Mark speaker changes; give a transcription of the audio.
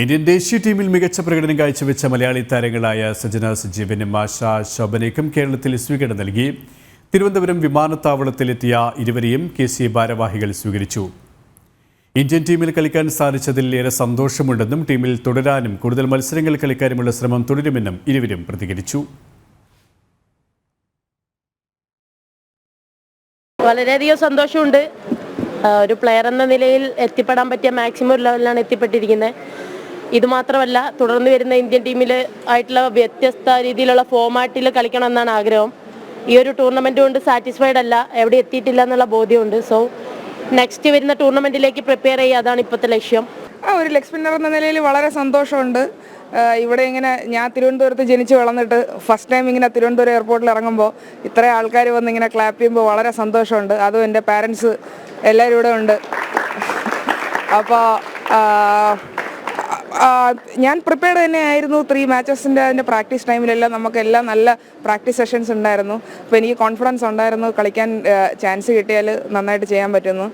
Speaker 1: Indian ദേശീയ ടീമിൽ മികച്ച പ്രകടനം കാഴ്ചവെച്ച മലയാളി താരങ്ങളായ സജന സജീവനും ആശ ശോഭനയ്ക്കും കേരളത്തിൽ സ്വീകരണം നൽകി. തിരുവനന്തപുരം വിമാനത്താവളത്തിലെത്തിയ ഇരുവരെയും കെ സി ഭാരവാഹികൾ സ്വീകരിച്ചു. ഇന്ത്യൻ ടീമിൽ കളിക്കാൻ സാധിച്ചതിൽ ഏറെ സന്തോഷമുണ്ടെന്നും ടീമിൽ തുടരാനും കൂടുതൽ മത്സരങ്ങൾ കളിക്കാനുമുള്ള ശ്രമം തുടരുമെന്നും ഇരുവരും പ്രതികരിച്ചു.
Speaker 2: വളരെയധികം സന്തോഷമുണ്ട്. ഒരു പ്ലെയർ എന്ന നിലയിൽ എത്തിപ്പെടാൻ പറ്റിയ മാക്സിമം ലെവലിലാണ് എത്തിപ്പെട്ടിരിക്കുന്നത് ഇത് മാത്രമല്ല തുടർന്ന് വരുന്ന ഇന്ത്യൻ ടീമിൽ ആയിട്ടുള്ള വ്യത്യസ്ത രീതിയിലുള്ള ഫോമാറ്റിൽ കളിക്കണം എന്നാണ് ആഗ്രഹം. ഈ ഒരു ടൂർണമെന്റ് കൊണ്ട് സാറ്റിസ്ഫൈഡ് അല്ല എവിടെ എത്തിയിട്ടില്ല എന്നുള്ള ബോധ്യമുണ്ട്. സോ നെക്സ്റ്റ് വരുന്ന ടൂർണമെന്റിലേക്ക് പ്രിപ്പയർ ചെയ്യുക അതാണ് ഇപ്പോഴത്തെ ലക്ഷ്യം.
Speaker 3: ആ ഒരു ലെഗ് സ്പിന്നർ എന്ന നിലയിൽ വളരെ സന്തോഷമുണ്ട്. ഇവിടെ ഇങ്ങനെ ഞാൻ തിരുവനന്തപുരത്ത് ജനിച്ച് വളർന്നിട്ട് ഫസ്റ്റ് ടൈം ഇങ്ങനെ തിരുവനന്തപുരം എയർപോർട്ടിൽ ഇറങ്ങുമ്പോൾ ഇത്രയും ആൾക്കാർ വന്ന് ഇങ്ങനെ ക്ലാപ്പ് ചെയ്യുമ്പോൾ വളരെ സന്തോഷമുണ്ട്. അതും എന്റെ പാരൻസ് എല്ലാവരും ഇവിടെ ഉണ്ട്. അപ്പോൾ ഞാൻ പ്രിപ്പയർഡ് തന്നെയായിരുന്നു ത്രീ മാച്ചസിന്റെ അതിന്റെ പ്രാക്ടീസ് ടൈമിലെല്ലാം നമുക്കെല്ലാം നല്ല പ്രാക്ടീസ് സെഷൻസ് ഉണ്ടായിരുന്നു. അപ്പോൾ എനിക്ക് കോൺഫിഡൻസ് ഉണ്ടായിരുന്നു കളിക്കാൻ ചാൻസ് കിട്ടിയാൽ നന്നായിട്ട് ചെയ്യാൻ പറ്റുന്നു.